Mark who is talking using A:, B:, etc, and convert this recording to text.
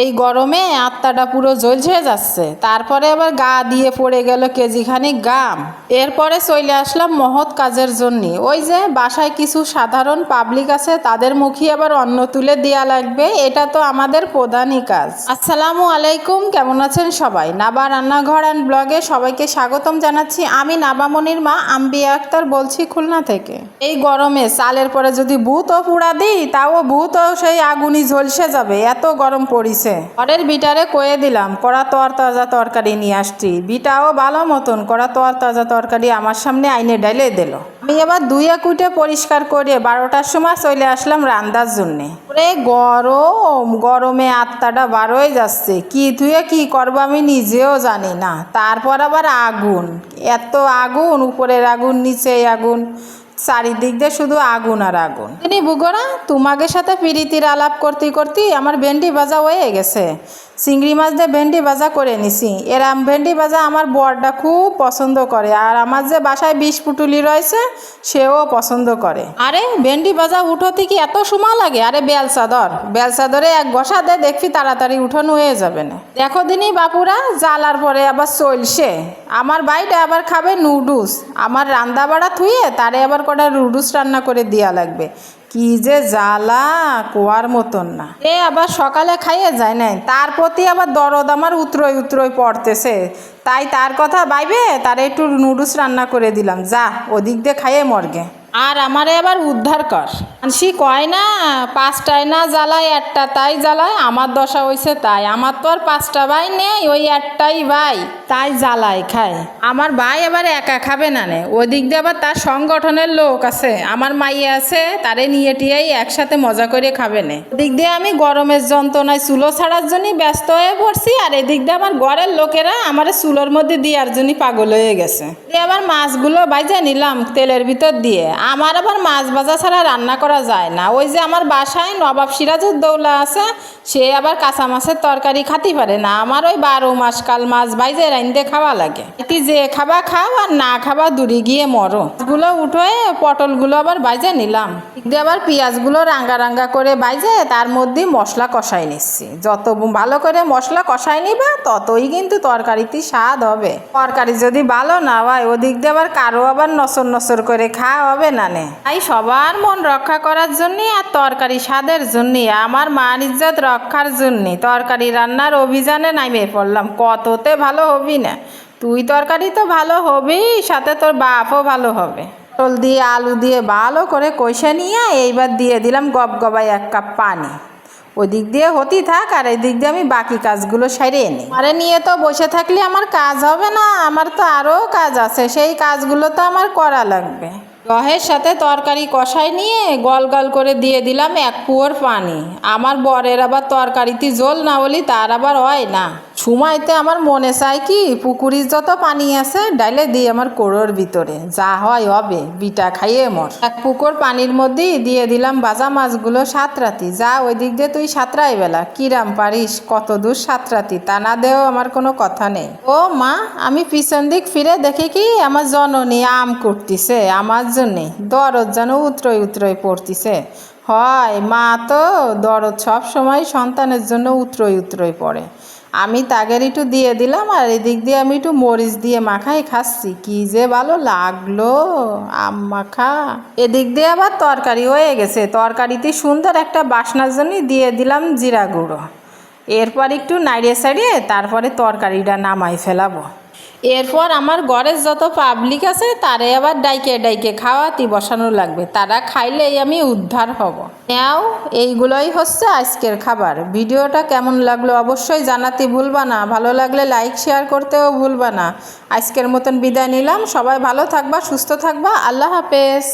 A: এই গরমে আত্মাটা পুরো জ্বলছে যাচ্ছে। তারপরে আবার গা দিয়ে পড়ে গেল কেজিখানিক গাম। এরপরে চলে আসলাম মহৎ কাজের জন্যে। ওই যে বাসায় কিছু সাধারণ পাবলিক আছে, তাদের মুখে আবার অন্ন তুলে দেওয়া লাগবে, এটা তো আমাদের প্রধানই কাজ। আসসালামু আলাইকুম, কেমন আছেন সবাই? নাবা রান্নাঘর অ্যান্ড ব্লগে সবাইকে স্বাগতম জানাচ্ছি। আমি নাবামনির মা, আম্বিয়া আক্তার বলছি খুলনা থেকে। এই গরমে চালের পরে যদি ভূতও পুড়া দিই, তাও ভূতও সেই আগুনই ঝলসে যাবে, এত গরম পড়িছে। ঘরের বিটারে কয়ে দিলাম, কড়া তোয়ার তাজা তরকারি নিয়ে আসছি। বিটাও ভালো মতন কড়া তোয়ার তাজা তরকারি আমার সামনে আইনে ডাইলে দিল। আমি এবার দুই কুইটে পরিষ্কার করে বারোটার সময় চলে আসলাম রান্দার জন্যে। ওরে গরম, গরমে আত্মাটা বারোই যাচ্ছে। কি ধুয়ে কি করব আমি নিজেও জানি না। তারপর আবার আগুন। এত আগুন, উপরের আগুন নিচে আগুন। চারিদিক দিয়ে শুধু আগুন আর আগুন। তিনি বুগোরা, তোমাকে সাথে পিরিতির আলাপ করতে করতে আমার ভেন্ডি ভাজা হয়ে গেছে। চিংড়ি মাছ দিয়ে ভেন্ডি ভাজা করে নিছি। এরাম ভেন্ডি ভাজা আমার বরটা খুব পছন্দ করে আর আমার যে বাসায় বিষ পুটুলি রয়েছে, সেও পছন্দ করে। আরে, ভেন্ডি ভাজা উঠোতে কি এত সময় লাগে? আরে বেল চাদর বেল চাদরে এক বসা দে দেখবি তাড়াতাড়ি উঠানো হয়ে যাবে না। দেখো দিনই বাপুরা, জ্বালার পরে আবার চলছে। আমার বাইটা আবার খাবে নুডলস। আমার রান্না বাড়া থুয়ে তারে আবার কটা রুডুস রান্না করে দেওয়া লাগবে। কি যে জ্বালা কোয়ার মতন না। এ আবার সকালে খাইয়ে যায় নাই। তার প্রতি আবার দরদ আমার উতরোয় উতরোয় পড়তেছে। তাই তার কথা বাইবে তার একটু নুডলস রান্না করে দিলাম। যা ওদিক দিয়ে খাইয়ে মর্গে। আর আমারে আবার উদ্ধার কর। মানসি কয় না, পাঁচটায় না জ্বালায়, একটা তাই জ্বালায়, আমার দশা হইছে তাই। আমার তো আর পাঁচটা ভাই নেই, ওই একটাই ভাই। তাই জ্বালায়, খায়। আমার ভাই আবার একা খাবে না নে। ওদিক দিয়ে আবার তার সংগঠনের লোক আছে। আমার মাইয়া আছে, তারে নিয়ে টিয়েই একসাথে মজা করে খাবে নে। ওদিক দিয়ে আমি গরমের যন্ত্রণায় চুলো ছাড়ার জন্যই ব্যস্ত হয়ে পড়ছি, আর এদিক দিয়ে আমার ঘরের লোকেরা আমার চুলোর মধ্যে দেওয়ার জন্য পাগল হয়ে গেছে। দিয়ে আবার মাছগুলো বাইজা নিলাম তেলের ভিতর দিয়ে। আমার আবার মাছ ভাজা ছাড়া রান্না করা যায় না। ওই যে আমার বাসায় নবাব সিরাজউদ্দৌলা আছে, সে আবার কাঁচা মাছের তরকারি খাতে পারে না। আমার ওই বারো মাস কাল মাছ বাইজে রাইন্দে খাওয়া লাগে। এটি যে খাবা খাও আর না খাবা দূরে গিয়ে মরো। গুলো উঠোয় পটলগুলো আবার বাইজে নিলাম। দিয়ে আবার পেঁয়াজগুলো রাঙ্গা রাঙ্গা করে বাইজে, তার মধ্যে মশলা কষাই নিচ্ছি। যত ভালো করে মশলা কষাই নিবা, ততই কিন্তু তরকারিতে স্বাদ হবে। তরকারি যদি ভালো না হয়, ওদিক দিয়ে আবার কারও আবার নসর নসর করে খাওয়া হবে না নে। তাই সবার মন রক্ষা করার জন্য আর তরকারি স্বাদের জন্যে। আমার মান ইজ্জত রক্ষার জন্যে। তরকারি রান্নার অভিযানে নামে পড়লাম। কততে ভালো হবি না। তুই তরকারি তো ভালো হবেই সাথে তোর বাপও ভালো হবে। পটল দিয়ে, আলু দিয়ে ভালো করে কষে নিয়ে এইবার দিয়ে দিলাম গব গবাই এক কাপ পানি। ওদিক দিয়ে হতেই থাক আর এদিক দিয়ে আমি বাকি কাজগুলো সারিয়ে নিই আরে নিয়ে তো বসে থাকলে আমার কাজ হবে না, আমার তো আরও কাজ আছে। সেই কাজগুলো তো আমার করা লাগবে। রহের সাথে তরকারি কষাই নিয়ে গল গল করে দিয়ে দিলাম এক পুয়োর পানি। আমার বরের আবার তরকারিতে জল না বলি তার আবার হয় না। সময়তে আমার মনে চায় কি পুকুরির যত পানি আছে ডাইলে দিই আমার কোড়োর ভিতরে যা হয় হবে বিটা খাইয়ে মর এক পুকুর পানির মধ্যেই দিয়ে দিলাম বাজা মাছগুলো সাতরাতি যা ওই দিক দিয়ে তুই সাতরাই বেলা। কিরাম পারিস কত দূর সাতরাতি তা না দেও আমার কোনো কথা নেই। ও মা, আমি পিছন দিক ফিরে দেখি কি আমার জননী আম করতিছে আমার জন্যে দরদ যেন উতরই উতরই পড়তিছে হয়, মা তো দরদ সব সময় সন্তানের জন্য উতরই উতরই পড়ে আমি তাগের একটু দিয়ে দিলাম আর এদিক দিয়ে আমি একটু মরিচ দিয়ে মাখাই খাচ্ছি। কি যে ভালো লাগল আম মাখা এদিক দিয়ে আবার তরকারি হয়ে গেছে। তরকারিতে সুন্দর একটা বাসনার জন্যই দিয়ে দিলাম জিরা গুঁড়ো। এরপর একটু নাড়িয়ে সাড়িয়ে তারপরে তরকারিটা নামাই ফেলাবো। এরপর আমার ঘরের যত পাবলিক আছে, তারে আবার ডাইকে ডাইকে খাওয়াতি বসানো লাগবে। তারা খাইলেই আমি উদ্ধার হব। নাও, এইগুলোই হচ্ছে আজকের খাবার। ভিডিওটা কেমন লাগল অবশ্যই জানাতে ভুলবা না। ভালো লাগলে লাইক শেয়ার করতেও ভুলবা না। আজকের মতন বিদায় নিলাম। সবাই ভালো থাকবা, সুস্থ থাকবা। আল্লাহ হাফেজ।